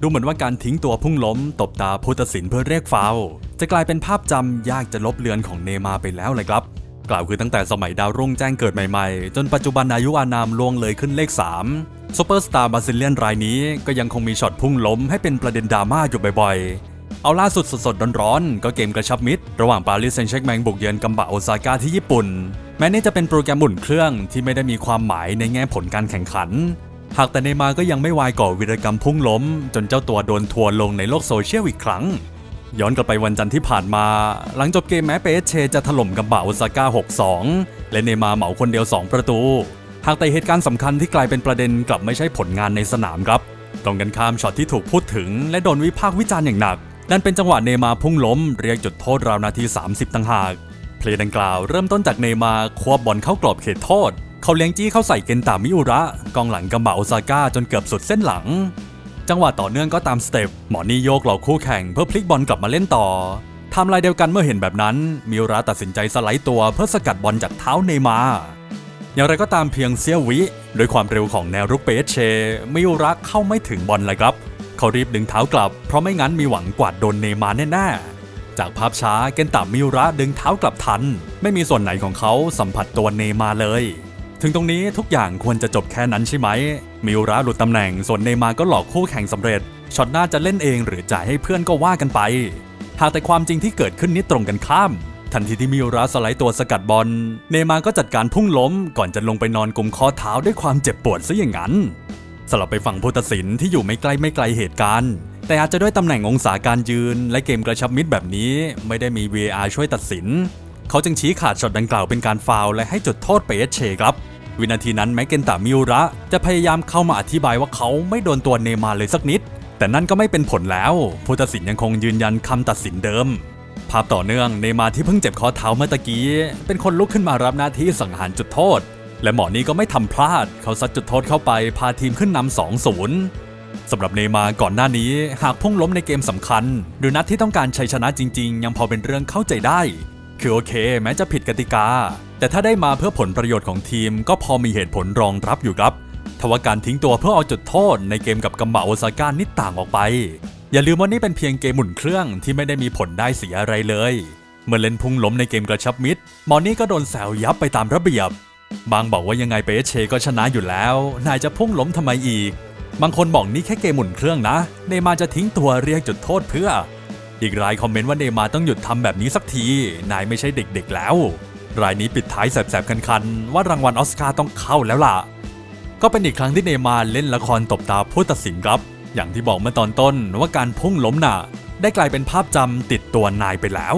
ดูเหมือนว่าการทิ้งตัวพุ่งล้ม ตบตาผู้ตัดสินเพื่อเรียกฟาวจะกลายเป็นภาพจำยากจะลบเลือนของเนมาไปแล้วเลยครับ กล่าวคือตั้งแต่สมัยดาวรุ่งแจ้งเกิดใหม่ๆ จนปัจจุบันอายุอานามล่วงเลยขึ้นเลข 3ซูเปอร์สตาร์บาซิเลียนรายนี้ก็ยังคงมีช็อตพุ่งล้มให้เป็นประเด็นดราม่าอยู่บ่อยๆ เอาล่าสุดสดๆร้อนๆก็เกมกระชับมิตร ระหว่างปารีสแซงต์แชร์กแมงบุกเยือนกัมบะโอซาก้าที่ญี่ปุ่นแม้นี่จะเป็นโปรแกรมหมุนเครื่องที่ไม่ได้มีความหมายในแง่ผลการแข่งขัน หากแต่เนย์มาก็ยังไม่วายก่อวีรกรรมพุ่งล้ม จนเจ้าตัวโดนทัวร์ลงในโลกโซเชียลอีกครั้ง ย้อนกลับไปวันจันทร์ที่ผ่านมา หลังจบเกมแม้เปเชจะถล่มกับบาโอซาก้า 6-2 และเนย์มาเหมาคนเดียว 2 ประตู หากแต่เหตุการณ์สำคัญที่กลายเป็นประเด็นกลับไม่ใช่ผลงานในสนามครับ ตรงกันข้ามช็อตที่ถูกพูดถึง และโดนวิพากษ์วิจารณ์อย่างหนักนั่นเป็นจังหวะเนย์มาพุ่งล้มเรียกจุดโทษราวนาที 30 ต่างหาก เพลย์ดังกล่าวเริ่มต้นจากเนย์มาควบบอลเข้ากรอบเขตโทษ เขาเลี้ยงจี้เข้าใส่เกนตามิอุระ กองหลังกัมบะโอซาก้าจนเกือบสุดเส้นหลัง จังหวะต่อเนื่องก็ตามสเต็ปหมอนี่โยกเหลอกคู่แข่งเพื่อพลิกบอลกลับมาเล่นต่อทำลายเดียวกันเมื่อเห็นแบบนั้น มิอุระตัดสินใจสไลด์ตัวเพื่อสกัดบอลจากเท้าเนย์มาอย่างไรก็ตามเพียงเสี้ยววิด้วยความเร็วของแนวรุกเปเช มิอุระเข้าไม่ถึงบอลเลยครับ เขารีบดึงเท้ากลับ เพราะไม่งั้นมีหวังกวาดโดนเนย์มาแน่ๆ จากภาพช้าเกนตามิอุระดึงเท้ากลับทัน ไม่มีส่วนไหนของเขาสัมผัสตัวเนย์มาเลย ถึงตรงนี้ทุกอย่างควรจะจบแค่นั้นใช่ไหม มิอุระหลุดตำแหน่งส่วนเนมาร์ก็หลอกคู่แข่งสำเร็จ ช็อตหน้าจะเล่นเองหรือจ่ายให้เพื่อนก็ว่ากันไป หากแต่ความจริงที่เกิดขึ้นนี้ตรงกันข้าม ทันทีที่มิอุระสไลด์ตัวสกัดบอล เนมาร์ก็จัดการพุ่งล้ม ก่อนจะลงไปนอนกุมข้อเท้าด้วยความเจ็บปวดซะอย่างนั้นสลับไปฝั่งผู้ตัดสินที่อยู่ไม่ใกล้ไม่ไกลเหตุการณ์ แต่อาจจะด้วยตำแหน่งองศาการยืน และเกมกระชับมิตรแบบนี้ ไม่ได้มี VAR ช่วยตัดสิน เขาจึงชี้ขาดช็อตดังกล่าวเป็นการฟาวและให้จุดโทษเปเชครับ วินาทีนั้นแม็กเกนตามิอุระจะพยายามเข้ามาอธิบายว่าเขาไม่โดนตัวเนมารเลยสักนิด แต่นั่นก็ไม่เป็นผลแล้วผู้ตัดสินยังคงยืนยันคำตัดสินเดิม ภาพต่อเนื่องเนมารที่เพิ่งเจ็บข้อเท้าเมื่อตะกี้ เป็นคนลุกขึ้นมารับหน้าที่สังหารจุดโทษ และหมอนี่ก็ไม่ทำพลาด เขาซัดจุดโทษเข้าไปพาทีมขึ้นนำ2-0สำหรับเนมารก่อนหน้านี้ หากพุ่งล้มในเกมสำคัญ หรือนัดที่ต้องการชัยชนะจริง ๆ ยังพอเป็นเรื่องเข้าใจได้ คือโอเค แม้จะผิดกติกา แต่ถ้าได้มาเพื่อผลประโยชน์ของทีม ก็พอมีเหตุผลรองรับอยู่ครับทว่าการทิ้งตัวเพื่อเอาจุดโทษในเกมกับกัมบะโอซาก้านี่ต่างออกไป อย่าลืมว่านี่เป็นเพียงเกมหมุนเครื่องที่ไม่ได้มีผลได้เสียอะไรเลย เมื่อเล่นพุ่งล้มในเกมกระชับมิตรมอนี่ก็โดนแซวยับไปตามระเบียบ บางบอกว่ายังไงเปเชก็ชนะอยู่แล้ว นายจะพุ่งล้มทำไมอีก บางคนบอกนี่แค่เกมหมุนเครื่องนะ เนมาจะทิ้งตัวเรียกจุดโทษเพื่อ อีกรายคอมเมนต์ว่าเนย์มาต้องหยุดทำแบบนี้สักที นายไม่ใช่เด็กๆแล้ว รายนี้ปิดท้ายแสบๆคันๆ ว่ารางวัลออสการ์ต้องเข้าแล้วล่ะ ก็เป็นอีกครั้งที่เนย์มาเล่นละครตบตาผู้ตัดสินครับ อย่างที่บอกเมื่อตอนต้นว่าการพุ่งล้มน่ะ ได้กลายเป็นภาพจำติดตัวนายไปแล้ว